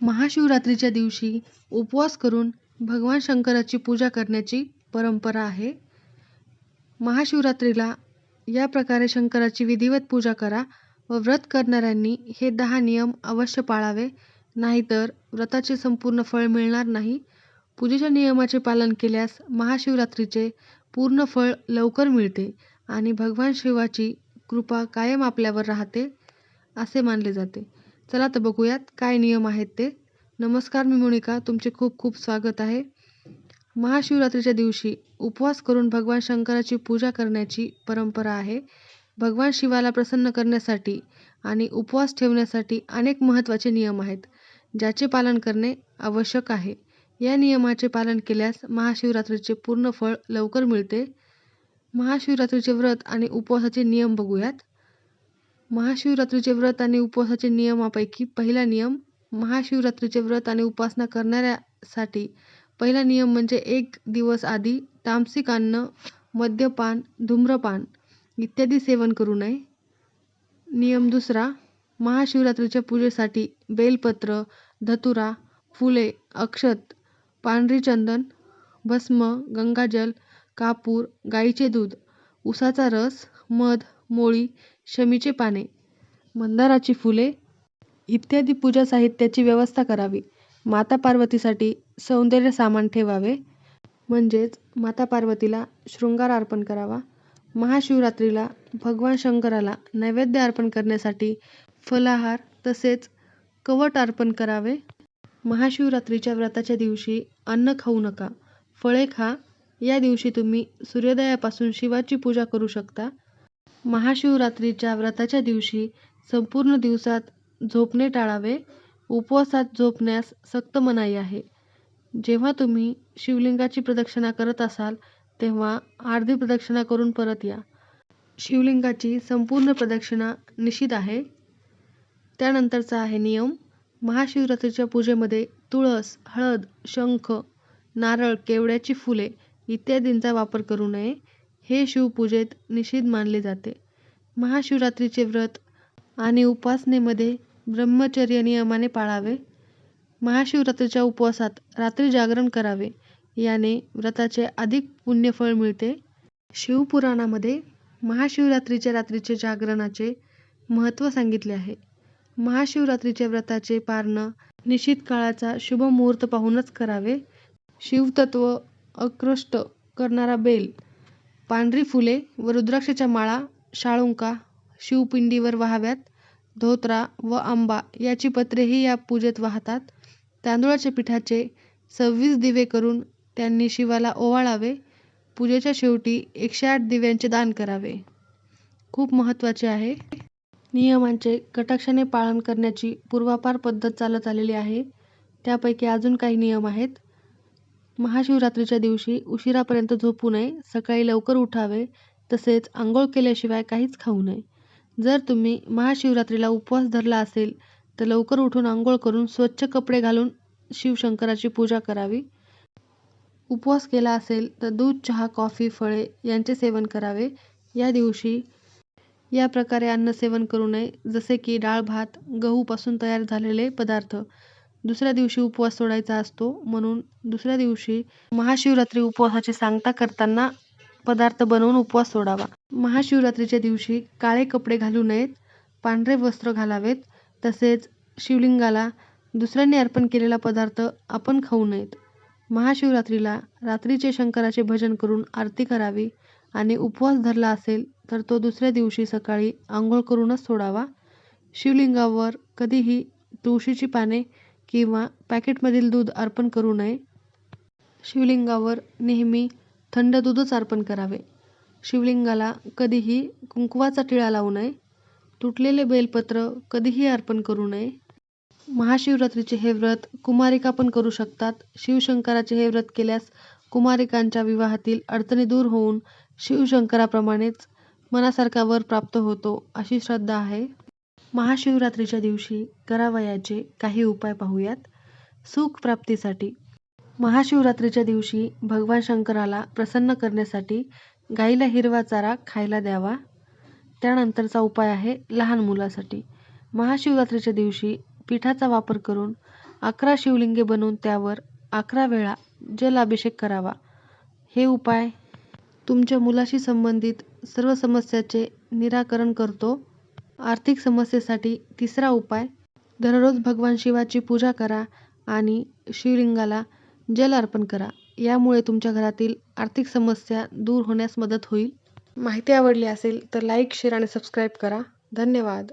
महाशिवरात्रीच्या दिवशी उपवास करून भगवान शंकराची पूजा करण्याची परंपरा आहे. महाशिवरात्रीला या प्रकारे शंकराची विधिवत पूजा करा व व्रत करणाऱ्यांनी हे दहा नियम अवश्य पाळावे नाहीतर व्रताचे संपूर्ण फळ मिळणार नाही. पूजेच्या नियमाचे पालन केल्यास महाशिवरात्रीचे पूर्ण फळ लवकर मिळते आणि भगवान शिवाची कृपा कायम आपल्यावर राहते असे मानले जाते. चला तर बघूयात काय नियम आहेत ते. नमस्कार मी मोनिका तुमचे खूप खूप स्वागत आहे. महाशिवरात्रीच्या दिवशी उपवास करून भगवान शंकराची पूजा करण्याची परंपरा आहे. भगवान शिवाला प्रसन्न करण्यासाठी आणि उपवास ठेवण्यासाठी अनेक महत्त्वाचे नियम आहेत ज्याचे पालन करणे आवश्यक आहे. या नियमाचे पालन केल्यास महाशिवरात्रीचे पूर्ण फळ लवकर मिळते. महाशिवरात्रीचे व्रत आणि उपवासाचे नियम बघूयात. महाशिवरात्रीचे व्रत आणि उपवासाचे नियमापैकी पहिला नियम महाशिवरात्रीचे व्रत आणि उपासना करणाऱ्यासाठी पहिला नियम म्हणजे एक दिवस आधी तामसिक अन्न, मद्यपान, धूम्रपान इत्यादी सेवन करू नये. नियम दुसरा महाशिवरात्रीच्या पूजेसाठी बेलपत्र, धतुरा, फुले, अक्षत, पांढरी चंदन, भस्म, गंगाजल, कापूर, गाईचे दूध, उसाचा रस, मध, मोळी, शमीची पाने, मंदाराची फुले इत्यादी पूजा साहित्याची व्यवस्था करावी. माता पार्वतीसाठी सौंदर्य सामान ठेवावे म्हणजेच माता पार्वतीला शृंगार अर्पण करावा. महाशिवरात्रीला भगवान शंकराला नैवेद्य अर्पण करण्यासाठी फलाहार तसेच कवट अर्पण करावे. महाशिवरात्रीच्या व्रताच्या दिवशी अन्न खाऊ नका, फळे खा. या दिवशी तुम्ही सूर्योदयापासून शिवाची पूजा करू शकता. महाशिवरात्रीच्या व्रताच्या दिवशी संपूर्ण दिवसात झोपणे टाळावे. उपवासात झोपण्यास सक्त मनाई आहे. जेव्हा तुम्ही शिवलिंगाची प्रदक्षिणा करत असाल तेव्हा अर्धी प्रदक्षिणा करून परत या. शिवलिंगाची संपूर्ण प्रदक्षिणा निषिद्ध आहे. त्यानंतरचा आहे नियम महाशिवरात्रीच्या पूजेमध्ये तुळस, हळद, शंख, नारळ, केवड्याची फुले इत्यादींचा वापर करू नये. हे शिवपूजेत निषिद्ध मानले जाते. महाशिवरात्रीचे व्रत आणि उपासनेमध्ये ब्रह्मचर्य नियमाने पाळावे. महाशिवरात्रीच्या उपवासात रात्री जागरण करावे याने व्रताचे अधिक पुण्यफळ मिळते. शिवपुराणामध्ये महाशिवरात्रीच्या रात्रीचे जागरणाचे महत्त्व सांगितले आहे. महाशिवरात्रीच्या व्रताचे पारण निशित काळाचा शुभ मुहूर्त पाहूनच करावे. शिवतत्व आकृष्ट करणारा बेल, पांढरी फुले व रुद्राक्षाच्या माळा, शाळुंका शिवपिंडीवर वाहाव्यात. धोतरा व आंबा याची पत्रेही या पूजेत वाहतात. तांदुळाच्या पिठाचे सव्वीस दिवे करून त्यांनी शिवाला ओवाळावे. पूजेच्या शेवटी एकशे आठ दिव्यांचे दान करावे. खूप महत्त्वाचे आहे. नियमांचे कटाक्षाने पालन करण्याची पूर्वापार पद्धत चालत आलेली आहे. त्यापैकी अजून काही नियम आहेत. महाशिवरात्रीच्या दिवशी उशिरापर्यंत झोपू नये. सकाळी लवकर उठावे तसेच आंघोळ केल्याशिवाय काहीच खाऊ नये. जर तुम्ही महाशिवरात्रीला उपवास धरला असेल तर लवकर उठून आंघोळ करून स्वच्छ कपडे घालून शिवशंकराची पूजा करावी. उपवास केला असेल तर दूध, चहा, कॉफी, फळे यांचे सेवन करावे. या दिवशी या प्रकारे अन्न सेवन करू नये जसे की डाळ भात, गहूपासून तयार झालेले पदार्थ. दुसऱ्या दिवशी उपवास सोडायचा असतो म्हणून दुसऱ्या दिवशी महाशिवरात्री उपवासाची सांगता करताना पदार्थ बनवून उपवास सोडावा. महाशिवरात्रीच्या दिवशी काळे कपडे घालू नयेत. पांढरे वस्त्र घालावेत. तसेच शिवलिंगाला दुसऱ्यांनी अर्पण केलेला पदार्थ आपण खाऊ नयेत. महाशिवरात्रीला रात्रीचे शंकराचे भजन करून आरती करावी आणि उपवास धरला असेल तर तो दुसऱ्या दिवशी सकाळी आंघोळ करूनच सोडावा. शिवलिंगावर कधीही तुळशीची पाने किंवा पॅकेटमधील दूध अर्पण करू नये. शिवलिंगावर नेहमी थंड दूधच अर्पण करावे. शिवलिंगाला कधीही कुंकवाचा टिळा लावू नये. तुटलेले बेलपत्र कधीही अर्पण करू नये. महाशिवरात्रीचे हे व्रत कुमारिका पण करू शकतात. शिवशंकराचे हे व्रत केल्यास कुमारिकांच्या विवाहातील अडचणी दूर होऊन शिवशंकराप्रमाणेच मनासारखा वर प्राप्त होतो अशी श्रद्धा आहे. महाशिवरात्रीच्या दिवशी करावयाचे काही उपाय पाहूयात. सुख प्राप्तीसाठी महाशिवरात्रीच्या दिवशी भगवान शंकराला प्रसन्न करण्यासाठी गाईला हिरवा चारा खायला द्यावा. त्यानंतरचा उपाय आहे लहान मुलासाठी महाशिवरात्रीच्या दिवशी पिठाचा वापर करून अकरा शिवलिंगे बनवून त्यावर अकरा वेळा जलाभिषेक करावा. हे उपाय तुमच्या मुलाशी संबंधित सर्व समस्याचे निराकरण करतो. आर्थिक समस्येसाठी तिसरा उपाय दररोज भगवान शिवाची पूजा करा आणि शिवलिंगाला जल अर्पण करा. यामुळे तुमच्या घरातील आर्थिक समस्या दूर होण्यास मदत होईल. माहिती आवडली असेल तर लाईक, शेअर आणि सबस्क्राईब करा. धन्यवाद.